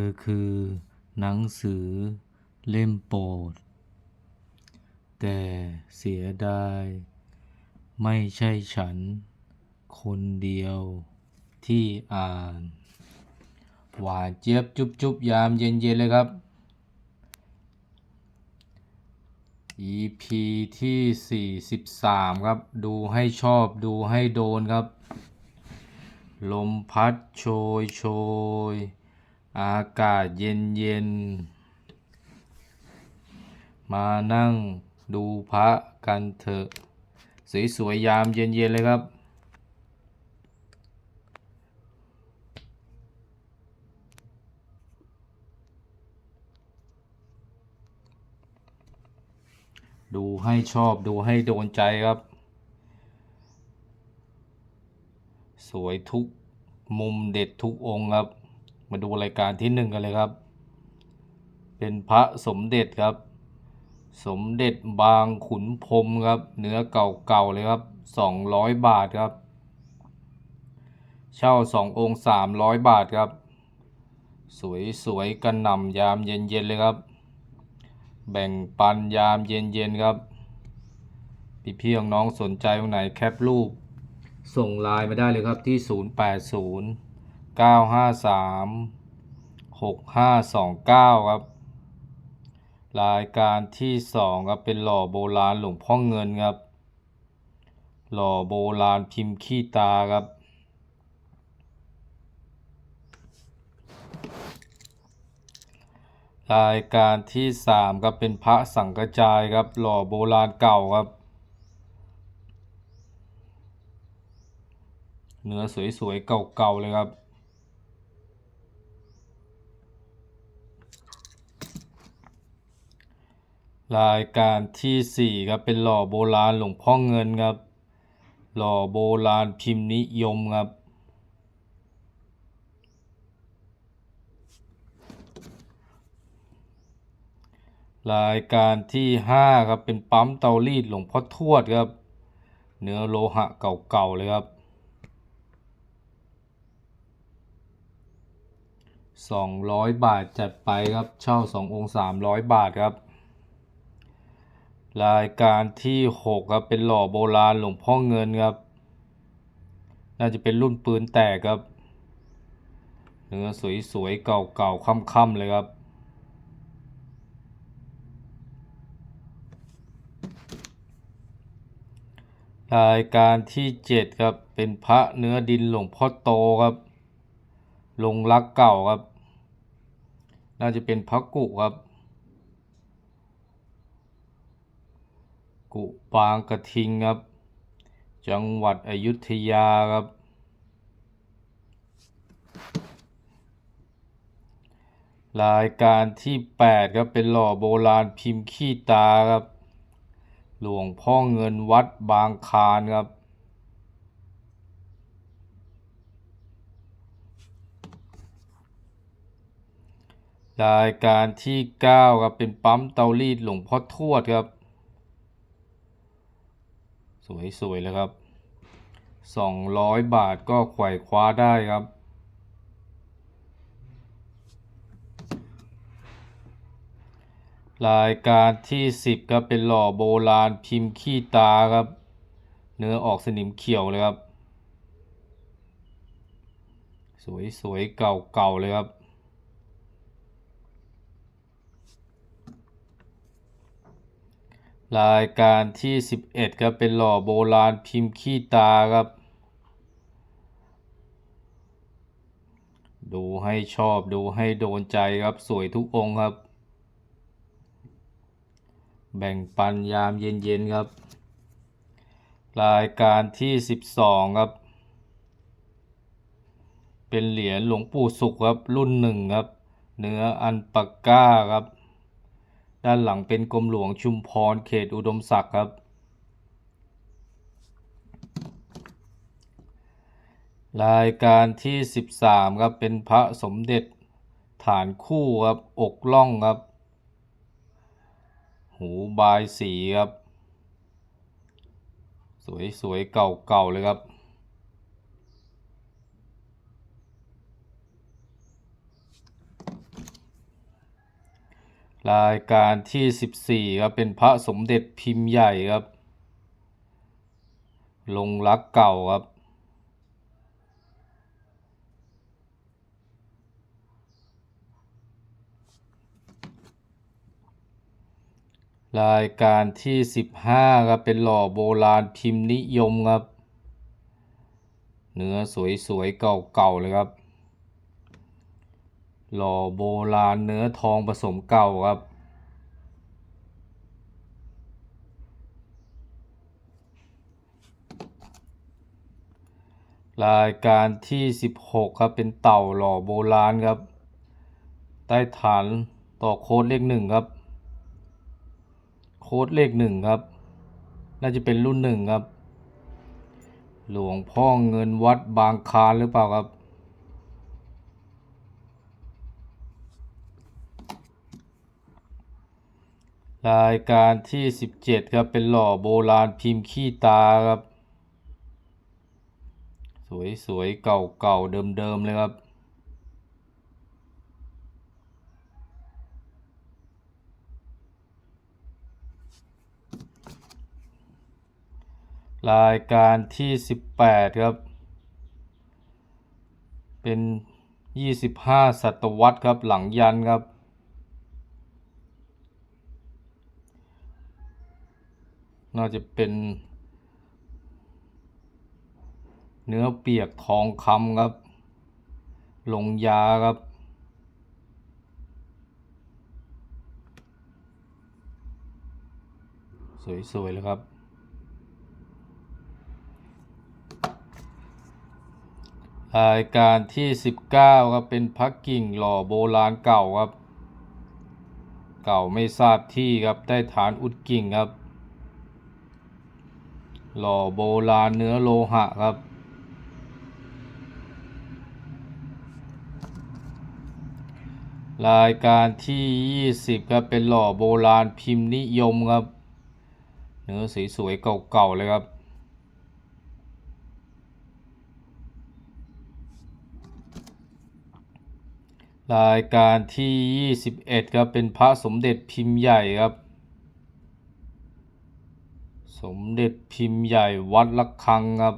อคือหนังสือเล่มโปรด แต่เสียดาย ไม่ใช่ฉัน คนเดียวที่อ่าน หวานเจี๊ยบจุบจุบยามเย็นๆเลยครับ EP ที่ 43 ครับ ดูให้ชอบดูให้โดนครับ ลมพัดโชยโชย อากาศเย็นเย็น มานั่งดูพระกันเถอะ สวยๆยามเย็นๆเลยครับ ดูให้ชอบดูให้โดนใจครับ สวยทุกมุมเด็ดทุกองค์ครับ มาดูรายการที่หนึ่งกันเลยครับ เป็นพระสมเด็จครับ สมเด็จบางขุนพรมครับ เนื้อเก่าๆเลยครับสองร้อยบาทครับ เช่าสององค์สามร้อยบาทครับ สวยๆกันหน่ำยามเย็นๆเลยครับ แบ่งปันยามเย็นๆครับพี่พี่น้องๆสนใจตรงไหนแคปรูป ส่งไลน์มาได้เลยครับที่ 080 953 6529 ครับ รายการที่ 2 ครับ เป็นหล่อโบราณหลวงพ่อเงินครับ หล่อโบราณพิมพ์ขี้ตาครับรายการที่สามครับเป็นพระสังกจายครับ หล่อโบราณเก่าครับ เนื้อสวยๆเก่าๆเลยครับ รายการที่สี่ครับ เป็นหล่อโบราณหลวงพ่อเงินครับ หล่อโบราณพิมพ์นิยมครับ รายการที่ห้าครับ เป็นปั๊มเตารีดหลวงพ่อทวดครับ เนื้อโลหะเก่าๆเลยครับสองร้อยบาทจัดไปครับ เช่าสององค์สามร้อยบาทครับ รายการที่หกครับเป็นหล่อโบราณหลวงพ่อเงินครับ น่าจะเป็นรุ่นปืนแตกครับ เนื้อสวยๆ เก่าๆค่ำๆเลยครับ รายการที่เจ็ดครับ เป็นพระเนื้อดินหลวงพ่อโตครับ ลงรักเก่าครับ น่าจะเป็นพระกุครับ กุปางกระทิงครับ จังหวัดอยุธยาครับ รายการที่แปดครับเป็นหล่อโบราณพิมพ์ขี้ตาครับ หลวงพ่อเงินวัดบางคานครับรายการที่เก้าครับเป็นปั๊มเตารีดหลวงพ่อทวดครับ สวยๆเลยครับสองร้อยบาทก็ไขว่คว้าได้ครับ รายการที่สิบครับเป็นหล่อโบราณพิมพ์ขี้ตาครับ เนื้อออกสนิมเขียวเลยครับ สวยๆเก่าๆเลยครับ รายการที่สิบเอ็ดครับเป็นหล่อโบราณพิมพ์ขี้ตาครับ ดูให้ชอบดูให้โดนใจครับสวยทุกองค์ครับ แบ่งปันยามเย็นๆครับ รายการที่สิบสองครับ เป็นเหรียญหลวงปู่สุขครับรุ่นหนึ่งครับ เนื้ออันปากก้าครับ ด้านหลังเป็นกรมหลวงชุมพรเขตอุดมศักดิ์ครับ รายการที่สิบสามครับ เป็นพระสมเด็จฐานคู่ครับ อกล่องครับ หูบายสีครับ สวยๆเก่าๆเลยครับ ร รายการที่ 14ครับเป็นพระสมเด็จพิมพ์ใหญ่ครับ ลงรักเก่าครับ รายการที่ 15ครับเป็นหล่อโบราณพิมพ์นิยมครับ เนื้อสวยๆเก่าๆเลยครับ หล่อโบราณเนื้อทองผสมเก่าครับ รายการที่ 16 ครับ เป็นเต่าหล่อโบราณครับ ใต้ฐานต่อโค้ดเลขหนึ่งครับ โค้ดเลขหนึ่งครับ น่าจะเป็นรุ่นหนึ่งครับ หลวงพ่อเงินวัดบางคานหรือเปล่าครับ รายการที่ 17 ครับเป็นหล่อโบราณพิมพ์ขี้ตาครับ สวยๆ เก่าๆ เดิมๆ เลยครับ รายการที่ 18 ครับ เป็น 25 ศตวรรษครับหลังยันครับ น่าจะเป็น เนื้อเปียกทองคำครับ ลงยาครับสวยๆเลยครับ รายการที่ 19 ครับ เป็นพักกิ่งหล่อโบราณเก่าครับ เก่าไม่ทราบที่ครับ ได้ฐานอุดกิ่งครับ หล่อโบราณเนื้อโลหะครับ รายการที่ 20 ครับ เป็นหล่อโบราณพิมพ์นิยมครับ เนื้อสวยๆเก่าๆเลยครับรายการที่ 21 ครับ เป็นพระสมเด็จพิมพ์ใหญ่ครับ สมเด็จพิมพ์ใหญ่วัดละคังครับ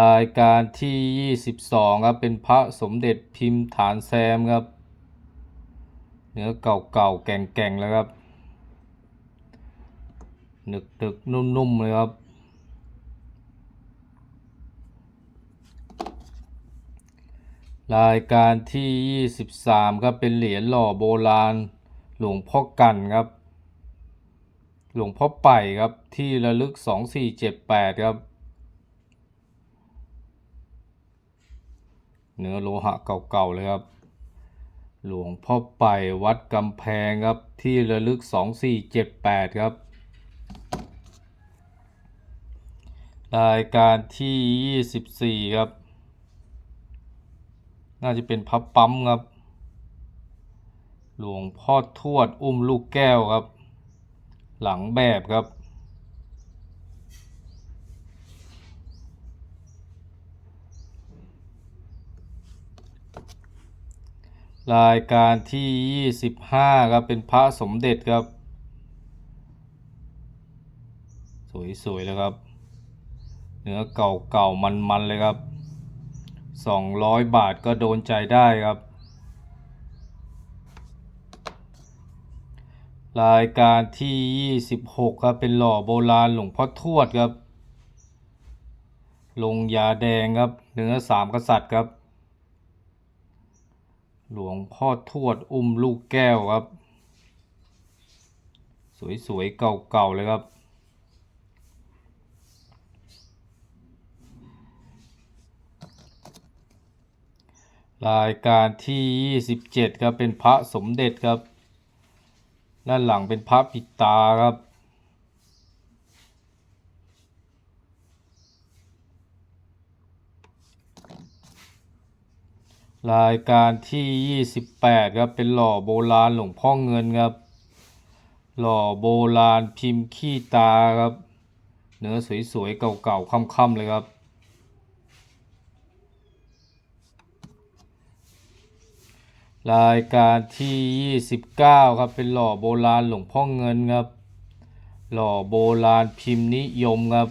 รายการที่ 22 ครับ เป็นพระสมเด็จพิมพ์ฐานแซมครับ เนื้อเก่าๆ แก่งๆ แล้วครับหนึกๆ นุ่มๆ เลยครับ รายการที่ 23 ครับ เป็นเหรียญหล่อโบราณ หลวงพ่อกันครับ หลวงพ่อไป่ครับ ที่ระลึก 2478 ครับ เนื้อโลหะเก่าๆ เลยครับ หลวงพ่อไป่วัดกำแพงครับ ที่ระลึก 2478 ครับ รายการที่ 24 ครับ น่าจะเป็นพับปั๊มครับ หลวงพ่อทวดอุ้มลูกแก้วครับ หลังแบบครับ รายการที่ 25 ครับ เป็นพระสมเด็จครับ สวยๆเลยครับ เนื้อเก่าๆมันๆเลยครับ 200 บาทก็โดนใจได้ครับ รายการที่ 26 ครับ เป็นหล่อโบราณหลวงพ่อทวดครับ ลงยาแดงครับเนื้อสามกษัตริย์ครับ หลวงพ่อทวดอุ้มลูกแก้วครับ สวยๆ เก่าๆเลยครับ รายการที่ 27 ครับ เป็นพระสมเด็จครับ ด้านหลังเป็นพระปิดตาครับ รายการที่ 28 ครับ เป็นหล่อโบราณหลวงพ่อเงินครับ หล่อโบราณพิมพ์ขี้ตาครับ เนื้อสวยๆเก่าๆค่ำๆเลยครับ รายการที่ 29 ครับ เป็นหล่อโบราณหลวงพ่อเงินครับ หล่อโบราณพิมพ์นิยมครับ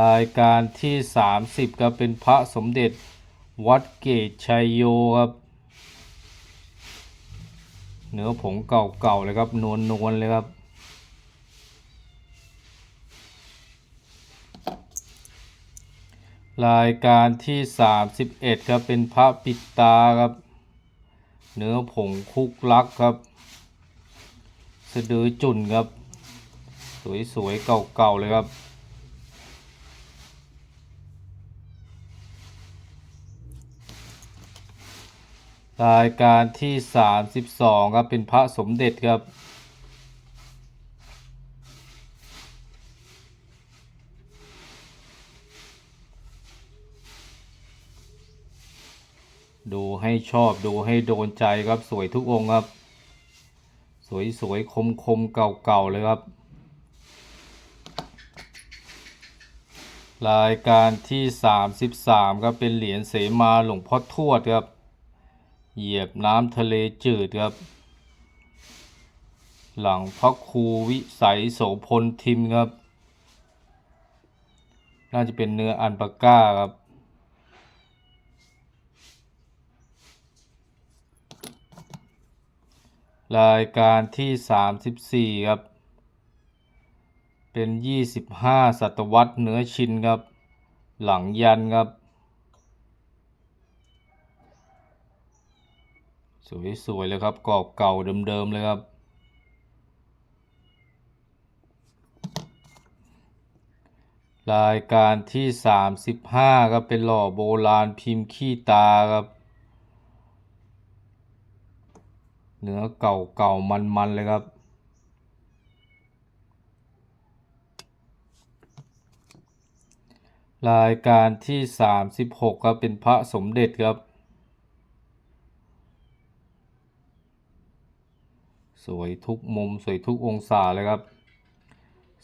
รายการที่ 30 ครับ เป็นพระสมเด็จวัดเกตชัยโยครับ เนื้อผงเก่าๆเลยครับนวลๆเลยครับ รายการที่ 31 ครับ เป็นพระปิดตาครับ เนื้อผงคุกลักครับ สะดือจุ่นครับ สวยๆ เก่าๆ เลยครับรายการที่ 32 ครับ เป็นพระสมเด็จครับ ดูให้ชอบดูให้โดนใจครับสวยทุกองค์ครับ สวยสวยคมคมๆเก่าๆเลยครับ รายการที่ 33ครับเป็นเหรียญเสมาหลวงพ่อทวดครับ เหยียบน้ำทะเลจืดครับ หลังพระครูวิสัยโสพลทิมครับ น่าจะเป็นเนื้ออันปาก้าครับ รายการที่ 34 ครับ เป็น 25 ศตวรรษเนื้อชินครับ หลังยันครับ สวยๆเลยครับกรอบเก่าเดิมๆเลยครับ รายการที่ 35 ครับ เป็นหล่อโบราณพิมพ์ขี้ตาครับ เนื้อเก่าเก่ามันมันๆเลยครับ รายการที่ 36 ครับ เป็นพระสมเด็จครับ สวยทุกมุมสวยทุกองศาเลยครับ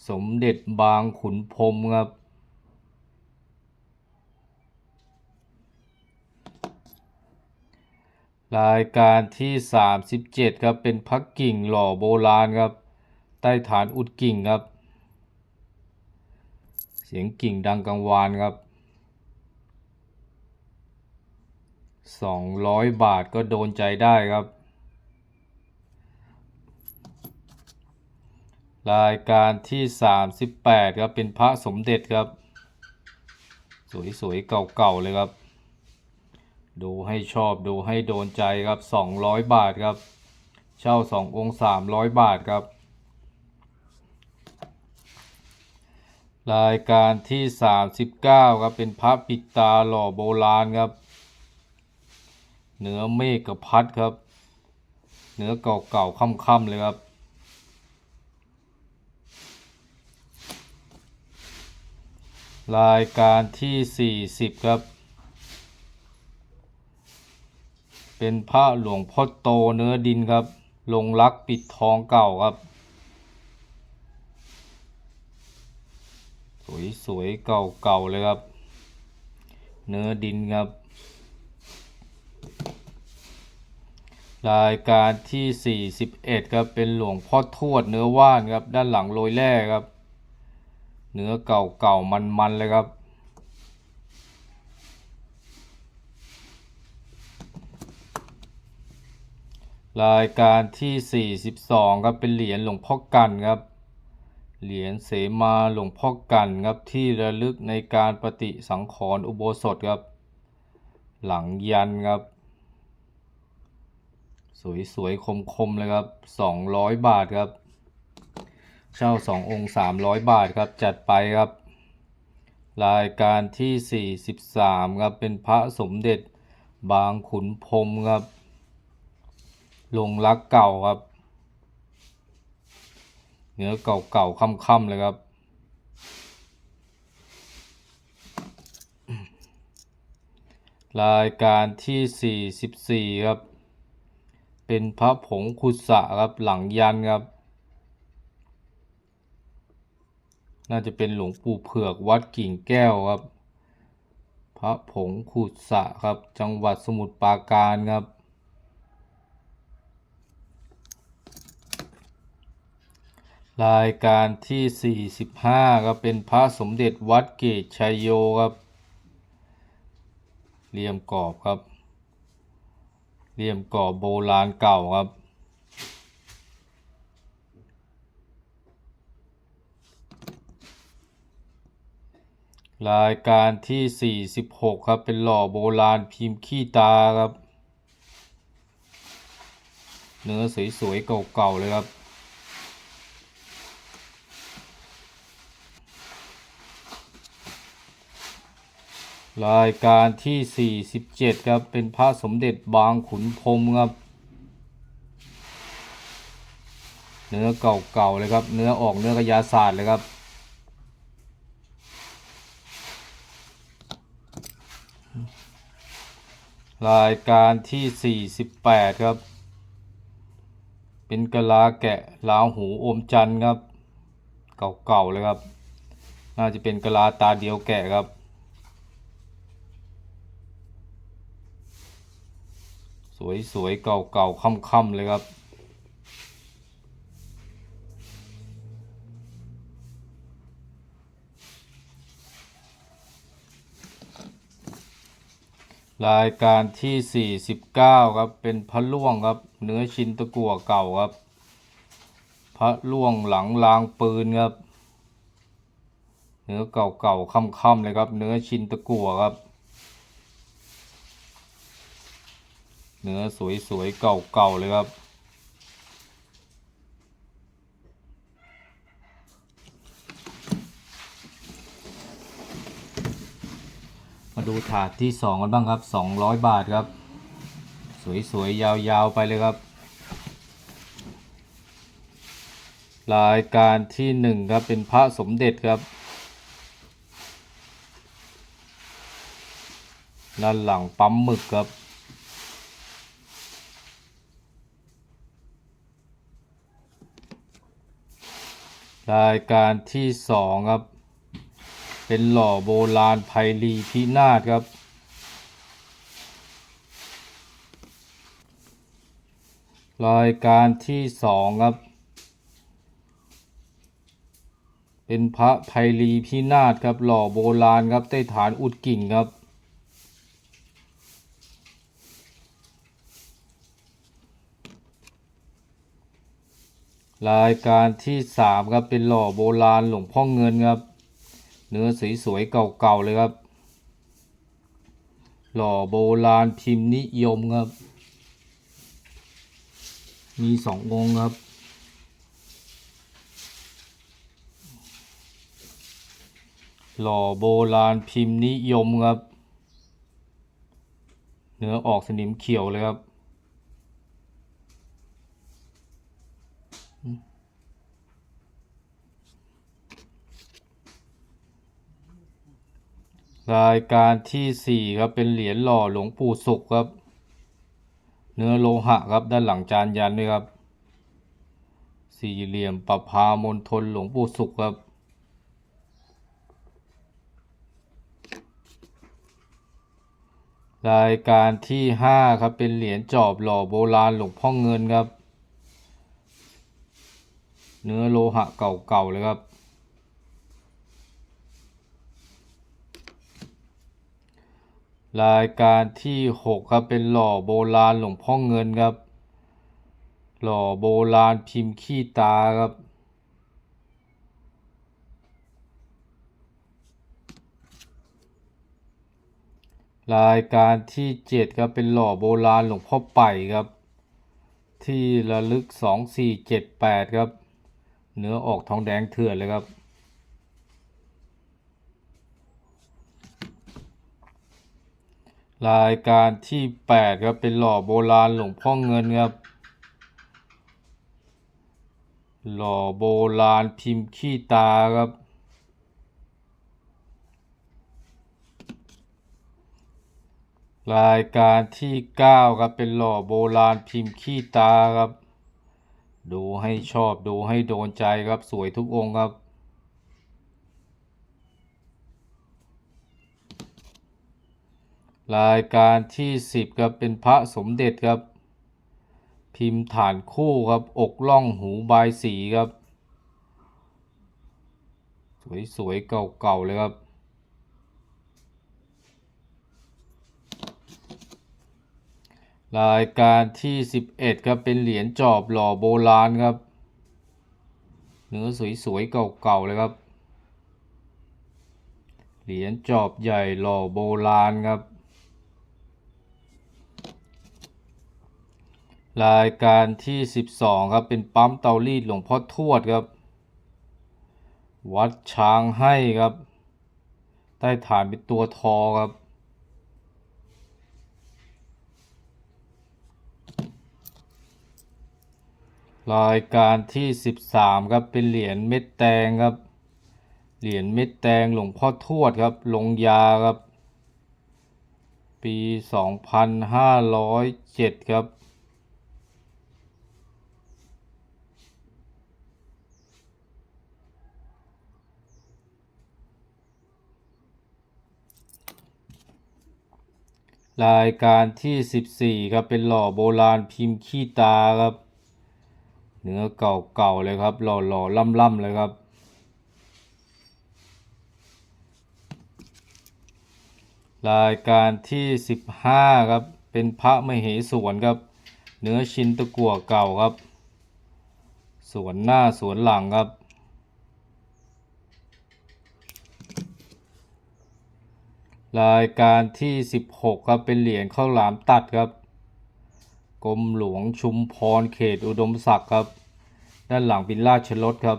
สมเด็จบางขุนพรมครับ รายการที่ 37 ครับ เป็นพักกิ่งหล่อโบราณครับ ใต้ฐานอุดกิ่งครับ เสียงกิ่งดังกังวานครับ 200 บาทก็โดนใจได้ครับ รายการที่ 38 ครับ เป็นพระสมเด็จครับ สวยๆ เก่าๆ เลยครับ ดูให้ชอบดูให้โดนใจครับ 200 บาทครับ เช่า 2 องค์ 300 บาทครับ รายการที่ 39 ครับเป็นพระปิดตาหล่อโบราณครับเนื้อเมฆกับพัดครับเนื้อเก่าๆค่ำๆเลยครับรายการที่ 40 ครับ เป็นพระหลวงพ่อโตเนื้อดินครับลงรักปิดทองเก่าครับ สวยๆเก่าๆเลยครับ เนื้อดินครับ รายการที่ 41 ครับ เป็นหลวงพ่อทวดเนื้อว่านครับ ด้านหลังโรยแร่ครับ เนื้อเก่าๆมันๆเลยครับ รายการที่ 42ครับเป็นเหรียญหลวงพ่อกันครับ เหรียญเสมาหลวงพ่อกันครับที่ระลึกในการปฏิสังขรณ์อุโบสถครับ หลังยันครับ สวยๆคมๆเลยครับ 200 บาทครับ เช่า 2 องค์ 300 บาทครับจัดไปครับ รายการที่ 43ครับเป็นพระสมเด็จบางขุนพรมครับ ลงรักเก่าครับ เนื้อเก่าๆค่ำๆเลยครับรายการที่ 44 ครับ เป็นพระผงคุสะครับหลังยันครับ น่าจะเป็นหลวงปู่เผือกวัดกิ่งแก้วครับ พระผงขุดสะครับ จังหวัดสมุทรปราการครับ รายการที่ 45ครับเป็นพระสมเด็จวัดเกตชัยโยครับเหลี่ยมกรอบครับเหลี่ยมกรอบโบราณเก่าครับ รายการที่ 46 ครับเป็นหล่อโบราณพิมพ์ขี้ตาครับ เนื้อสวยๆเก่าๆเลยครับ รายการที่ 47 ครับ เป็นพระสมเด็จบางขุนพรมครับ เนื้อเก่าๆเลยครับ เนื้อออกเนื้อกระยาศาสตร์เลยครับ รายการที่ 48 ครับ เป็นกะลาแกะลาหูอมจันทร์ครับ เก่าๆเลยครับ น่าจะเป็นกะลาตาเดียวแกะครับ สวยๆ เก่าๆค่ำๆเลยครับ รายการที่ 49 ครับ เป็นพระล่วงครับ เนื้อชิ้นตะกั่วเก่าครับ พระล่วงหลังรางปืนครับ เนื้อเก่าๆค่ำๆเลยครับ เนื้อชิ้นตะกั่วครับ เนื้อสวยๆ เก่าๆ เลยครับ มาดูถาดที่สองกันบ้างครับสองร้อยบาทครับ สวยๆ ยาวๆ ไปเลยครับ รายการที่หนึ่งครับ เป็นพระสมเด็จครับด้านหลังปั๊มหมึกครับ รายการที่สองครับ เป็นหล่อโบราณไพลีพินาศครับ รายการที่สองครับ เป็นพระไพลีพินาศครับหล่อโบราณครับใต้ฐานอุดกิ่งครับ รายการที่สามครับเป็นหล่อโบราณหลวงพ่อเงินครับ เนื้อสวยๆเก่าๆเลยครับ หล่อโบราณพิมพ์นิยมครับ มีสององค์ครับหล่อโบราณพิมพ์นิยมครับ เนื้อออกสนิมเขียวเลยครับ รายการที่สี่ครับ เป็นเหรียญหล่อหลวงปู่ศุกร์ครับ เนื้อโลหะครับด้านหลังจานยันด้วยครับ สี่เหลี่ยมประพามณฑลหลวงปู่ศุกร์ครับรายการที่ห้าครับ เป็นเหรียญจอบหล่อโบราณหลวงพ่อเงินครับ เนื้อโลหะเก่าๆเลยครับ รายการที่หกครับเป็นหล่อโบราณหลวงพ่อเงินครับ หล่อโบราณพิมพ์ขี้ตาครับ รายการที่เจ็ดครับเป็นหล่อโบราณหลวงพ่อไป่ครับ ที่ระลึกสองสี่เจ็ดแปดครับ เนื้อออกทองแดงเถื่อนเลยครับ รายการที่แปดครับ เป็นหล่อโบราณหลวงพ่อเงินครับ หล่อโบราณพิมพ์ขี้ตาครับ รายการที่เก้าครับ เป็นหล่อโบราณพิมพ์ขี้ตาครับ ดูให้ชอบดูให้โดนใจครับสวยทุกองค์ครับ รายการที่สิบครับเป็นพระสมเด็จครับ พิมพ์ฐานคู่ครับ อกล่องหูบายสีครับ สวยๆเก่าๆเลยครับรายการที่สิบเอ็ดครับ เป็นเหรียญจอบหล่อโบราณครับ เนื้อสวยๆเก่าๆเลยครับ เหรียญจอบใหญ่หล่อโบราณครับ รายการที่ 12 ครับ เป็นปั๊มเตารีดหลวงพ่อทวดครับ วัดช้างให้ครับ ใต้ฐานเป็นตัวทอครับ รายการที่ 13 ครับเป็นเหรียญเม็ดแตงครับ เหรียญเม็ดแตงหลวงพ่อทวดครับ ลงยาครับ ปี 2507 ครับ รายการที่ 14 ครับ เป็นหล่อโบราณพิมพ์ขี้ตาครับ เนื้อเก่าๆเลยครับ หล่อๆล่ำๆเลยครับ รายการที่ 15 ครับ เป็นพระมเหสวนครับ เนื้อชิ้นตะกั่วเก่าครับ สวนหน้าสวนหลังครับ รายการที่ 16 ครับเป็นเหรียญข้าวหลามตัดครับกรมหลวงชุมพรเขตอุดมศักดิ์ครับ ด้านหลังเป็นราชรถครับ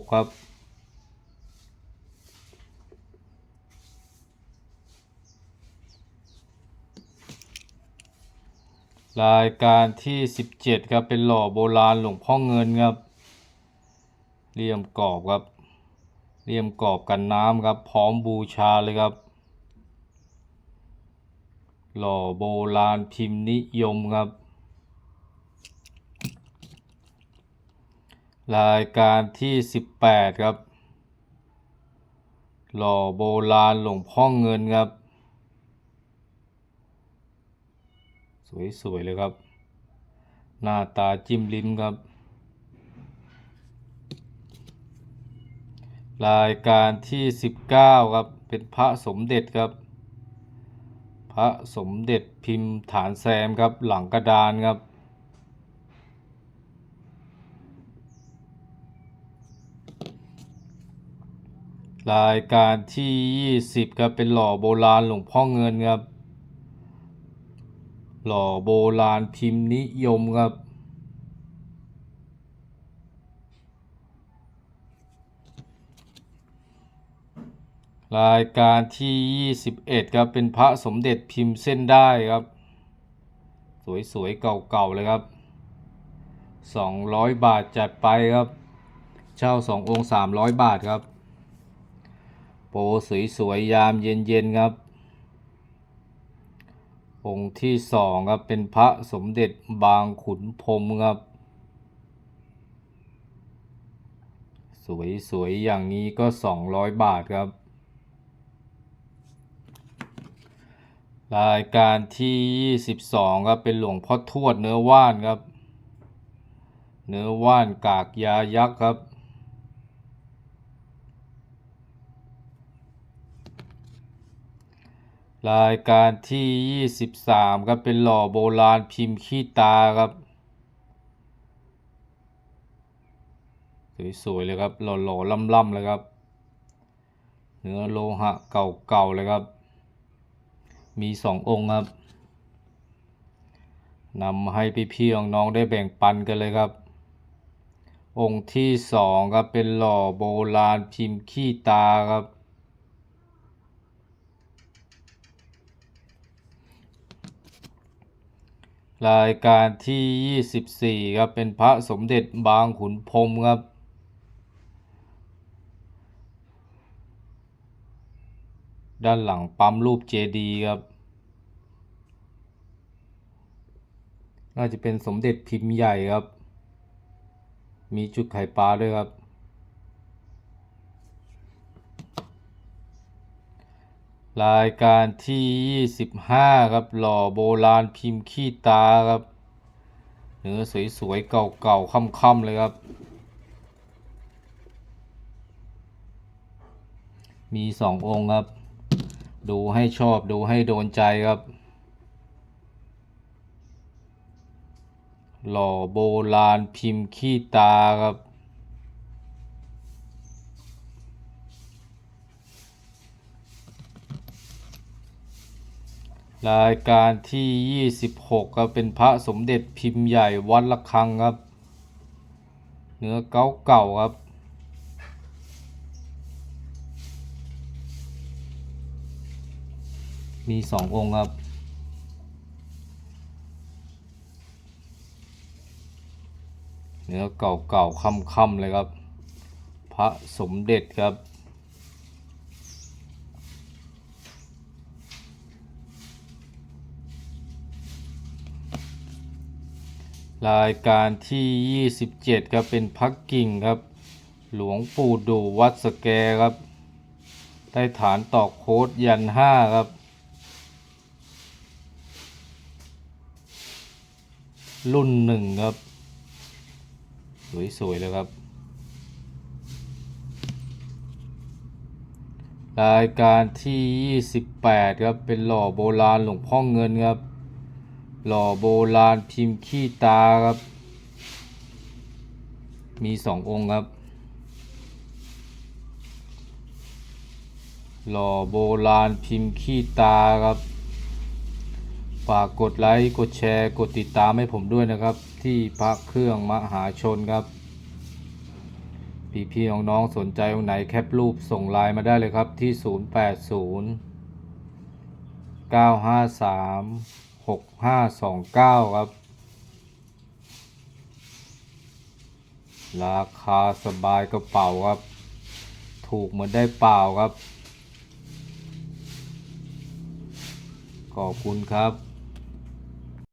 2466 ครับ รายการที่ 17 ครับเป็นหล่อโบราณหลวงพ่อเงินครับเลี่ยมกรอบครับ เลี่ยมกรอบกันน้ำครับ พร้อมบูชาเลยครับ หล่อโบราณพิมพ์นิยมครับ รายการที่ 18 ครับ หล่อโบราณหลวงพ่อเงินครับ สวยๆเลยครับ หน้าตาจิ้มลิ้มครับ รายการที่ 19 ครับ เป็นพระสมเด็จครับ พระสมเด็จพิมพ์ฐานแซมครับ หลังกระดานครับ รายการที่ 20 ครับ เป็นหล่อโบราณหลวงพ่อเงินครับ หล่อโบราณพิมพ์นิยมครับ รายการที่ 21 ครับ เป็นพระสมเด็จพิมพ์เส้นได้ครับ สวยๆ เก่าๆ เลยครับ 200 บาทจัดไปครับ เช่า 2 องค์ 300 บาทครับ โปรสวยๆ ยามเย็นๆ ครับ องค์ที่สองครับ เป็นพระสมเด็จบางขุนพรมครับ สวยๆ อย่างนี้ก็ 200 บาทครับ รายการที่ 22ครับเป็นหลวงพ่อทวดเนื้อว่านครับ เนื้อว่านกากยายักษ์ครับ รายการที่ 23ครับเป็นหล่อโบราณพิมพ์ขี้ตาครับ สวยๆเลยครับหล่อๆล่ำๆเลยครับ เนื้อโลหะเก่าๆเลยครับ มีสององค์ครับนำให้พี่ๆน้องๆได้แบ่งปันกันเลยครับ องค์ที่สองครับเป็นหล่อโบราณพิมพ์ขี้ตาครับ รายการที่ 24 ครับเป็นพระสมเด็จบางขุนพรมครับ ด้านหลังปั๊มรูปเจดีครับ น่าจะเป็นสมเด็จพิมพ์ใหญ่ครับ มีจุดไข่ปลาด้วยครับ รายการที่ 25 ครับ หล่อโบราณพิมพ์ขี้ตาครับ เนื้อสวยๆ เก่าๆค่ำๆเลยครับมีสององค์ครับ ดูให้ชอบดูให้โดนใจครับ หล่อโบราณพิมพ์ขี้ตาครับ รายการที่ 26ครับเป็นพระสมเด็จพิมพ์ใหญ่วัดละคังครับ เนื้อเก่าเก่าๆครับ มีสององค์ครับ เนื้อเก่าๆค่ำๆเลยครับ พระสมเด็จครับรายการที่ 27 ครับ เป็นพักกิ่งครับ หลวงปู่ดูวัดสแกครับ ได้ฐานตอกโค้ดยันห้าครับ รุ่นหนึ่งครับ สวยๆเลยครับ รายการที่ 28 ครับ เป็นหล่อโบราณหลวงพ่อเงินครับ หล่อโบราณพิมพ์ขี้ตาครับ มีสององค์ครับ หล่อโบราณพิมพ์ขี้ตาครับ ฝากกดไลค์กดแชร์กดติดตามให้ผมด้วยนะครับ ที่พระเครื่องมหาชนครับ พี่ๆน้องๆสนใจองค์ไหนแคปรูปส่งไลน์มาได้เลยครับที่ 080 953 6529 ครับ ราคาสบายกระเป๋าครับ ถูกเหมือนได้เปล่าครับขอบคุณครับ